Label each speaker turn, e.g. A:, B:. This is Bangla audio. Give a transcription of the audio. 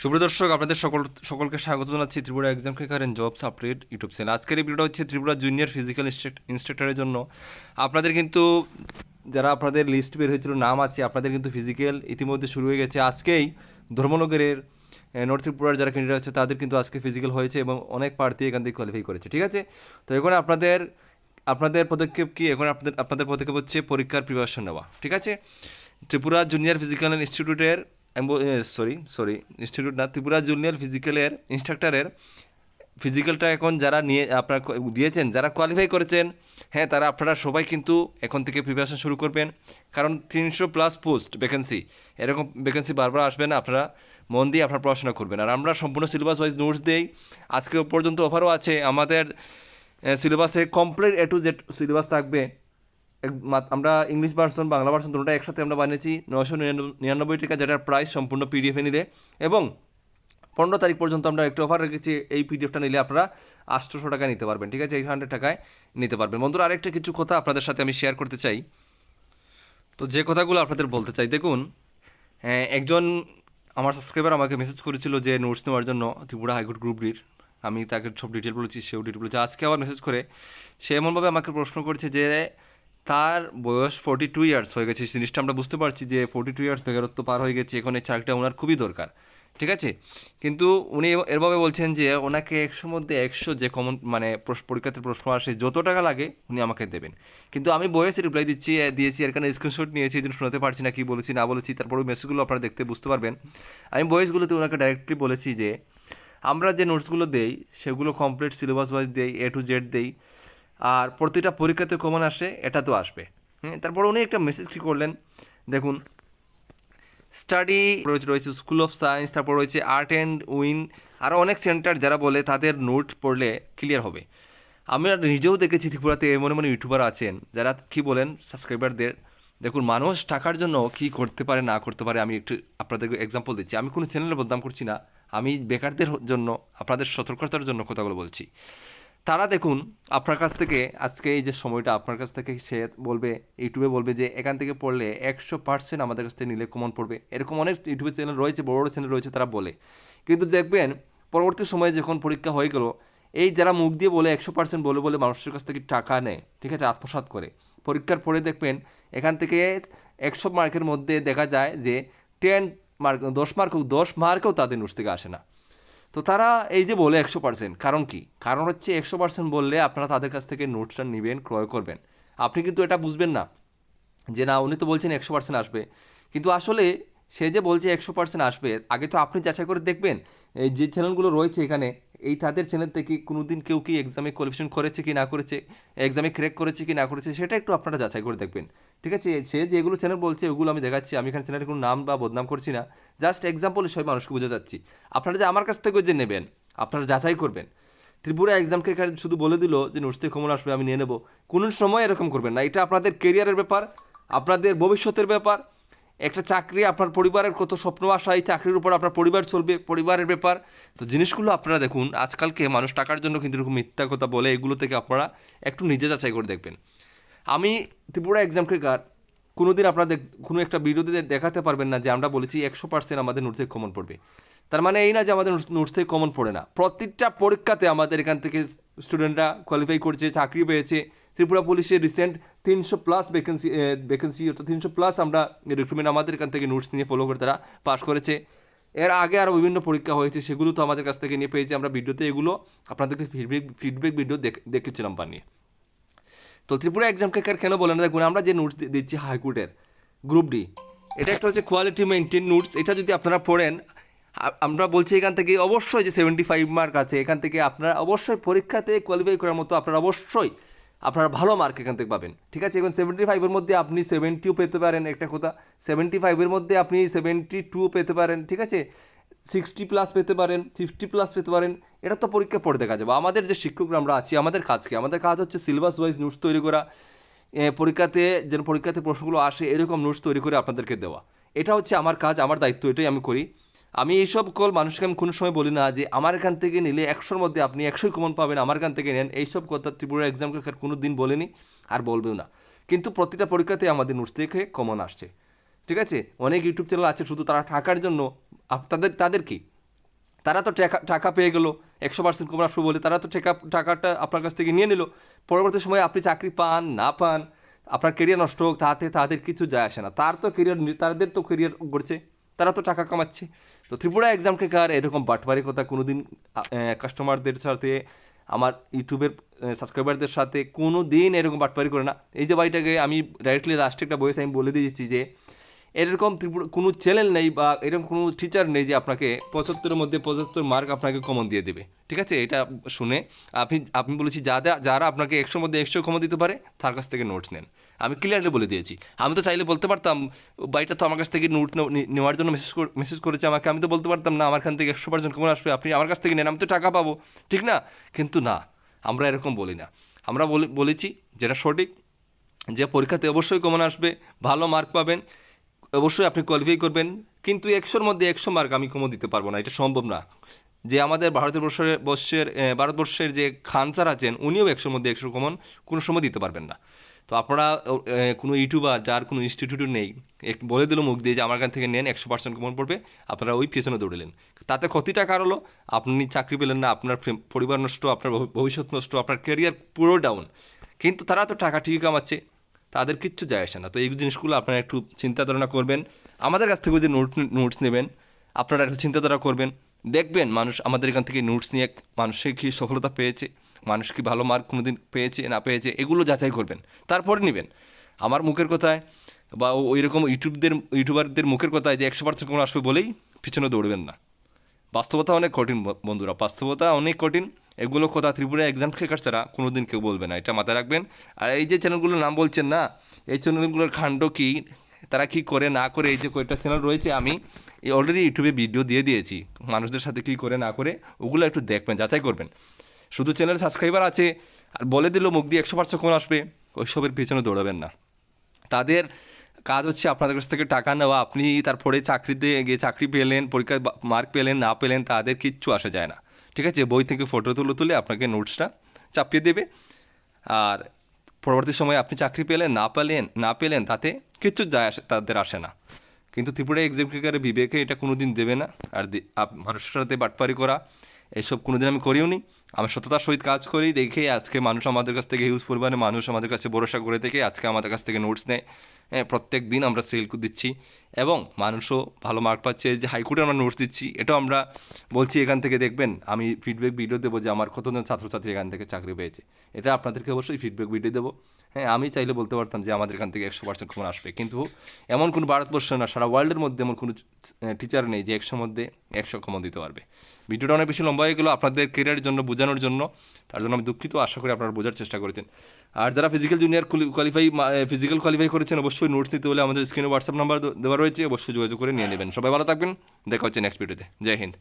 A: সুপ্রদর্শক আপনাদের সকল সকলকে স্বাগত জানাচ্ছি Tripura exam cracker and jobs update YouTube channel আজকের এই ভিডিওটা হচ্ছে ত্রিপুরা জুনিয়র ফিজিক্যাল ইনস্ট্রাক্টরের জন্য। আপনাদের কিন্তু, যারা আপনাদের লিস্ট বের হয়েছিল, নাম আছে, আপনাদের কিন্তু ফিজিক্যাল ইতিমধ্যে শুরু হয়ে গেছে। আজকেই ধর্মনগরের নর্থ ত্রিপুরার যারা ক্যান্ডিডেট আছে, তাদের কিন্তু আজকে ফিজিক্যাল হয়েছে এবং অনেক প্রার্থী এখান থেকে কোয়ালিফাই করেছে, ঠিক আছে? তো এখন আপনাদের আপনাদের পদক্ষেপ কি? এখন আপনাদের আপনাদের পদক্ষেপ হচ্ছে পরীক্ষার প্রিপারেশন নেওয়া, ঠিক আছে? ত্রিপুরা জুনিয়র ফিজিক্যাল ইনস্টিটিউটের সরি সরি ইনস্টিটিউট না ত্রিপুরা জুনিয়র ফিজিক্যালের ইনস্ট্রাক্টরের ফিজিক্যালটা এখন যারা নিয়ে, আপনারা দিয়েছেন, যারা কোয়ালিফাই করেছেন হ্যাঁ তারা আপনারা সবাই কিন্তু এখন থেকে প্রিপারেশন শুরু করবেন। কারণ তিনশো প্লাস পোস্ট ভ্যাকেন্সি এরকম ভ্যাকেন্সি বারবার আসবে না, আপনারা মন দিয়ে আপনারা পড়াশোনা করবেন। আর আমরা সম্পূর্ণ সিলেবাস ওয়াইজ নোটস দেই আজকে পর্যন্ত অফারও আছে। আমাদের সিলেবাসে complete A to Z syllabus থাকবে। আমরা ইংলিশ ভার্সন বাংলা ভার্সন দুটোটা একসাথে আমরা বানিয়েছি। নশো নিরানব্বই টাকা যেটার প্রাইস সম্পূর্ণ পিডিএফে নিলে। এবং পনেরো তারিখ পর্যন্ত আমরা একটু অফার রেখেছি এই পিডিএফটা নিলে আপনারা আটশোশো টাকা নিতে পারবেন ঠিক আছে? এইট হান্ড্রেড টাকায় নিতে পারবেন। বন্ধুরা আরেকটা কিছু কথা আপনাদের সাথে আমি শেয়ার করতে চাই। তো যে কথাগুলো আপনাদের বলতে চাই দেখুন হ্যাঁ, একজন আমার সাবস্ক্রাইবার আমাকে মেসেজ করেছিল যে নোটস নেওয়ার জন্য ত্রিপুরা হাইকোর্ট গ্রুপটির আমি তাকে সব ডিটেল বলেছি সেও ডিটেল বলেছি। আজকে আবার মেসেজ করে সে এমনভাবে আমাকে প্রশ্ন করেছে যে তার বয়স ফোর্টি টু ইয়ার্স হয়ে গেছে। জিনিসটা আমরা বুঝতে পারছি যে ফোর্টি টু ইয়ার্স বেকারত্ব পার হয়ে গেছে। এখন এই চাকরিটা ওনার খুবই দরকার। ঠিক আছে? কিন্তু উনি এরভাবে বলছেন যে ওনাকে একশোর মধ্যে একশো যে কমন মানে পরীক্ষাতে প্রশ্ন আসে, যত টাকা লাগে উনি আমাকে দেবেন। কিন্তু আমি বয়সে রিপ্লাই দিচ্ছি দিয়েছি কারণে স্ক্রিনশট নিয়েছি, এই শোনাতে পারছি না কি বলেছি, না বলেছি তারপরে মেসেজগুলো আপনারা দেখতে বুঝতে পারবেন। আমি বয়সগুলোতে ওনাকে ডাইরেক্টলি বলেছি যে, আমরা যে নোটসগুলো দেই, সেগুলো কমপ্লিট সিলেবাস ওয়াইজ দেই এ টু জেড দেই আর প্রতিটা পরীক্ষাতে কমন আসে এটা তো আসবে। হুম, তারপর উনি একটা মেসেজ কী করলেন? দেখুন স্টাডি রয়েছে স্কুল অফ সায়েন্স তারপর রয়েছে আর্ট অ্যান্ড উইন আরও অনেক সেন্টার যারা বলে তাদের নোট পড়লে ক্লিয়ার হবে। আমি নিজেও দেখেছি ত্রিপুরাতে এমন এমন ইউটিউবার আছেন যারা কি বলেন সাবস্ক্রাইবারদের দেখুন মানুষ টাকার জন্য কি করতে পারে না করতে পারে আমি একটু আপনাদেরকে এক্সাম্পল দিচ্ছি। আমি কোনো চ্যানেলে বদনাম করছি না আমি বেকারদের জন্য আপনাদের সতর্কতার জন্য কথাগুলো বলছি। তারা দেখুন, আপনার কাছ থেকে আজকে এই যে সময়টা, আপনার কাছ থেকে সে বলবে ইউটিউবে বলবে যে, এখান থেকে পড়লে একশো পার্সেন্ট আমাদের কাছ থেকে নিলে কমন পড়বে। এরকম অনেক ইউটিউবের চ্যানেল রয়েছে, বড় বড় চ্যানেল রয়েছে, তারা বলে। কিন্তু দেখবেন, পরবর্তী সময়ে যখন পরীক্ষা হয়ে গেল, এই যারা মুখ দিয়ে বলে একশো পার্সেন্ট বলে বলে মানুষের কাছ থেকে টাকা নেয়, ঠিক আছে, আত্মসাৎ করে, পরীক্ষার পরে দেখবেন, এখান থেকে একশো মার্কের মধ্যে দেখা যায় যে টেন মার্ক দশ মার্ক দশ মার্কেও তাদের নোটস থেকে আসে না। তো তারা এই যে বলে একশো পার্সেন্ট কারণ কি? কারণ হচ্ছে একশো পার্সেন্ট বললে আপনারা তাদের কাছ থেকে নোটসটা নেবেন, ক্রয় করবেন। আপনি কিন্তু এটা বুঝবেন না যে না, উনি তো বলছেন একশো পার্সেন্ট আসবে। কিন্তু আসলে সে যে বলছে একশো পার্সেন্ট আসবে, আগে তো আপনি যাচাই করে দেখবেন এই যে চ্যানেলগুলো রয়েছে এখানে, এই তাদের চ্যানেল থেকে কোনো দিন কেউ কি এক্সামে কোয়ালিফিকেশন করেছে কি না করেছে এক্সামে ক্র্যাক করেছে কি না করেছে, সেটা একটু আপনারা যাচাই করে দেখবেন। ঠিক আছে? সে যেগুলো চ্যানেল বলছে, ওগুলো আমি দেখাচ্ছি, আমি এখানে চ্যানেলের কোনো নাম বা বদনাম করছি না জাস্ট এক্সাম্পল হিসেবে মানুষকে বোঝা যাচ্ছি। আপনারা যে আমার কাছ থেকে যে নেবেন, আপনারা যাচাই করবেন। ত্রিপুরা এক্সামকে এখানে শুধু বলে দিল যে নোটস থেকে কমন আসবে, আমি নিয়ে নেব। কোনো সময় এরকম করবেন না, এটা আপনাদের কেরিয়ারের ব্যাপার, আপনাদের ভবিষ্যতের ব্যাপার একটা চাকরি, আপনার পরিবারের কত স্বপ্ন আসা এই চাকরির উপর আপনার পরিবার চলবে, পরিবারের ব্যাপার। তো জিনিসগুলো আপনারা দেখুন, আজকালকে মানুষ টাকার জন্য কিন্তু এরকম মিথ্যা কথা বলে, এগুলো থেকে আপনারা একটু নিজে যাচাই করে দেখবেন। আমি ত্রিপুরা এক্সাম ক্রেকার কোনো দিন আপনারা কোনো একটা ভিডিওতে দেখাতে পারবেন না যে আমরা বলেছি একশো পার্সেন্ট আমাদের নোট থেকে কমন পড়বে। তার মানে এই না যে আমাদের নোটস থেকে কমন পড়ে না। প্রত্যেকটা পরীক্ষাতে আমাদের এখান থেকে স্টুডেন্টরা কোয়ালিফাই করছে, চাকরি পেয়েছে ত্রিপুরা পুলিশের রিসেন্ট তিনশো প্লাস ভ্যাকেন্সি ভ্যাকেন্সি অর্থাৎ তিনশো প্লাস আমরা রিক্রুটমেন্ট আমাদের এখান থেকে নোটস নিয়ে ফলো করে তারা পাস করেছে। এর আগে আরও বিভিন্ন পরীক্ষা হয়েছে, সেগুলো তো আমাদের কাছ থেকে নিয়ে পেয়েছি আমরা ভিডিওতে। এগুলো আপনাদেরকে ফিডব্যাক ফিডব্যাক ভিডিও দেখেছিলাম বানিয়ে। তো ত্রিপুরা এক্সাম ক্রেকার কেন বলে না? দেখুন, আমরা যে নোটস দিচ্ছি হাইকোর্টের গ্রুপ ডি এটা একটা হচ্ছে কোয়ালিটি মেনটেন নোটস এটা যদি আপনারা পড়েন আমরা বলছি এখান থেকে অবশ্যই যে সেভেন্টি ফাইভ মার্ক আছে, এখান থেকে আপনারা অবশ্যই পরীক্ষাতে কোয়ালিফাই করার মতো আপনারা অবশ্যই আপনারা ভালো মার্ক এখান থেকে পাবেন। ঠিক আছে? এখন সেভেন্টি ফাইভের মধ্যে আপনি সেভেন্টিও পেতে পারেন, একটা কথা। সেভেন্টি ফাইভের মধ্যে আপনি সেভেন্টি টু পেতে পারেন, ঠিক আছে? সিক্সটি প্লাস পেতে পারেন ফিফটি প্লাস পেতে পারেন। এটা তো পরীক্ষা পড়ে দেখা যাবে। আমাদের যে শিক্ষকরা আমরা আছি, আমাদের কাজ কি? আমাদের কাজ হচ্ছে সিলেবাস ওয়াইজ নোটস তৈরি করা পরীক্ষাতে, যেন পরীক্ষাতে প্রশ্নগুলো আসে, এরকম নোটস তৈরি করে আপনাদেরকে দেওয়া। এটা হচ্ছে আমার কাজ, আমার দায়িত্ব, এটাই আমি করি। আমি এইসব কল মানুষকে আমি কোনো সময় বলি না যে আমার এখান থেকে নিলে একশোর মধ্যে আপনি একশোই কমন পাবেন, আমার এখান থেকে নেন। এইসব কথা ত্রিপুরা এক্সাম কোনো দিন বলেনি আর বলবেও না। কিন্তু প্রতিটা পরীক্ষাতে আমাদের নোটস থেকে কমন আসছে। ঠিক আছে? অনেক ইউটিউব চ্যানেল আছে শুধু তারা টাকার জন্য। তাদের তাদের কি? তারা তো টাকা টাকা পেয়ে গেলো। একশো পার্সেন্ট কমন আসবে বলে তারা তো টাকা, টাকাটা আপনার কাছ থেকে নিয়ে নিল। পরবর্তী সময়ে আপনি চাকরি পান, না পান, আপনার কেরিয়ার নষ্ট হোক, তাতে, তাদের কিছু যায় আসে না। তার তো কেরিয়ার তাদের তো কেরিয়ার গড়ছে। তারা তো টাকা কামাচ্ছে। তো ত্রিপুরা এক্সাম টেকার এরকম বাটবারি কথা কোনোদিন কাস্টমারদের সাথে, আমার ইউটিউবের সাবস্ক্রাইবারদের সাথে কোনো দিন এরকম বাটপারি করে না। এই যে বাড়িটাকে আমি ডাইরেক্টলি লাস্টে একটা বয়স আমি বলে দিয়েছি যে, এরকম ত্রিপুরা, কোনো চ্যানেল নেই বা এরকম কোনো টিচার নেই যে আপনাকে পঁচাত্তরের মধ্যে পঁচাত্তর মার্ক আপনাকে কমন দিয়ে দেবে। ঠিক আছে? এটা শুনে আপনি আপনি বলেছি, যারা যারা আপনাকে একশোর মধ্যে একশো কমন দিতে পারে, তার কাছ থেকে নোটস নেন। আমি ক্লিয়ারলি বলে দিয়েছি। আমি তো চাইলে বলতে পারতাম, বাড়িটা তো আমার কাছ থেকে নোট নেওয়ার জন্য মেসেজ মেসেজ করেছে আমাকে। আমি তো বলতে পারতাম, না, আমার কাছ থেকে একশো পার্সেন্ট কমন আসবে। আপনি আমার কাছ থেকে নেন, আমি তো টাকা পাবো। ঠিক না? কিন্তু না, আমরা এরকম বলি না। আমরা বলে, বলেছি, যেটা সঠিক, যে পরীক্ষাতে অবশ্যই কমন আসবে, ভালো মার্ক পাবেন, অবশ্যই আপনি কোয়ালিফাই করবেন। কিন্তু একশোর মধ্যে একশো মার্ক আমি কমন দিতে পারব না, এটা সম্ভব না। যে আমাদের ভারতবর্ষের, বর্ষের ভারতবর্ষের যে খান স্যার আছেন, উনিও একশোর মধ্যে একশো কমন কোনো সময় দিতে পারবেন না। তো আপনারা কোনো ইউটিউবার যার কোনো ইনস্টিটিউট নেই বলে দিল মুখ দিয়ে যে আমার কাছ থেকে নেন, একশো পার্সেন্ট কমন পড়বে, আপনারা ওই পেছনে দৌড়লেন তাতে ক্ষতিটা কার হলো? আপনি চাকরি পেলেন না, আপনার পরিবার নষ্ট, আপনার ভবি- ভবিষ্যৎ নষ্ট, আপনার ক্যারিয়ার পুরো ডাউন কিন্তু তারা তো টাকা ঠিকই কামাচ্ছে, তাদের কিচ্ছু যায় আসে না। তো এই জিনিসগুলো আপনারা একটু চিন্তা ধারণা করবেন। আমাদের কাছ থেকে যে নোট, নোটস নেবেন, আপনারা একটু চিন্তাধারা করবেন। দেখবেন মানুষ আমাদের এখান থেকে নোটস নিয়ে মানুষে কি সফলতা পেয়েছে। মানুষ কি ভালো মার্ক কোনোদিন পেয়েছে, না পেয়েছে, এগুলো যাচাই করবেন। তারপরে নেবেন। আমার মুখের কথায় বা ওই রকম ইউটিউবদের, ইউটিউবারদের মুখের কথায় যে একশো পার্সেন্ট কোনো আসবে বলেই পিছনে দৌড়বেন না। বাস্তবতা অনেক কঠিন বন্ধুরা, বাস্তবতা অনেক কঠিন। এগুলো কথা ত্রিপুরা এক্সাম শেখার ছাড়া কোনো দিন কেউ বলবে না, এটা মাথায় রাখবেন। আর এই যে চ্যানেলগুলোর নাম বলছেন না, এই চ্যানেলগুলোর কাণ্ড কি, তারা কি করে, না করে, এই যে কয়েকটা চ্যানেল রয়েছে, আমি অলরেডি ইউটিউবে ভিডিও দিয়ে দিয়েছি। মানুষদের সাথে কি করে, না করে, ওগুলো একটু দেখবেন, যাচাই করবেন। শুধু চ্যানেল সাবস্ক্রাইবার আছে, আর বলে দিল মুখ দিয়ে একশো পার্সেন্ট কোন আসবে, ওইসবের পেছনে দৌড়াবেন না। তাদের কাজ হচ্ছে আপনাদের কাছ থেকে টাকা নেওয়া, আপনি তারপরে চাকরিতে গিয়ে চাকরি পেলেন পরীক্ষায় মার্ক পেলেন, না পেলেন, তাদের কিচ্ছু আসা যায় না। ঠিক আছে? বই থেকে ফটো তুলে তুলে আপনাকে নোটসটা চাপিয়ে দেবে। আর পরবর্তী সময়ে আপনি চাকরি পেলেন, না পেলেন না পেলেন, তাতে কিচ্ছু যায় আসে, তাদের আসে না। কিন্তু ত্রিপুরা এক্সামিকারের বিবেকে এটা কোনো দিন দেবে না। আর মানুষের সাথে বাটপারি করা, এসব কোনো দিন আমি করিও নি আমি সততার সহিত কাজ করি, দেখে আজকে মানুষ আমাদের কাছ থেকে হিউজ পরিমাণে মানুষ আমাদের কাছে ভরসা করে দেখে আজকে আমাদের কাছ থেকে নোটস নেয়। হ্যাঁ প্রত্যেক দিন আমরা সেল দিচ্ছি। এবং মানুষও ভালো মার্ক পাচ্ছে। যে হাইকোর্টে আমরা নোটস দিচ্ছি, এটাও আমরা বলছি এখান থেকে দেখবেন। আমি ফিডব্যাক ভিডিও দেবো যে আমার কতজন ছাত্রছাত্রী এখান থেকে চাকরি পেয়েছে। এটা আপনাদেরকে অবশ্যই ফিডব্যাক ভিডিও দেবো। হ্যাঁ আমি চাইলে বলতে পারতাম যে আমাদের এখান থেকে একশো পার্সেন্ট কমন আসবে। কিন্তু এমন কোনো ভারতবর্ষ না, সারা ওয়ার্ল্ডের মধ্যে এমন কোনো টিচার নেই যে একশোর মধ্যে একশো কমন দিতে পারবে। ভিডিওটা অনেক বেশি লম্বা হয়ে গেলো আপনাদের কেরিয়ারের জন্য, বোঝানোর জন্য। তার জন্য আমি দুঃখিত, আশা করি আপনারা বোঝার চেষ্টা করেছেন। আর যারা physical junior qualify physical qualify করেছেন, অবশ্যই নোটস নিতে হলে আমাদের স্ক্রিনে হোয়াটসঅ্যাপ নাম্বার দেওয়া রয়েছে অবশ্যই যোগাযোগ করে নিয়ে নেবেন। সবাই ভালো থাকবেন, দেখা হচ্ছে নেক্সট ভিডিওতে জয় হিন্দ।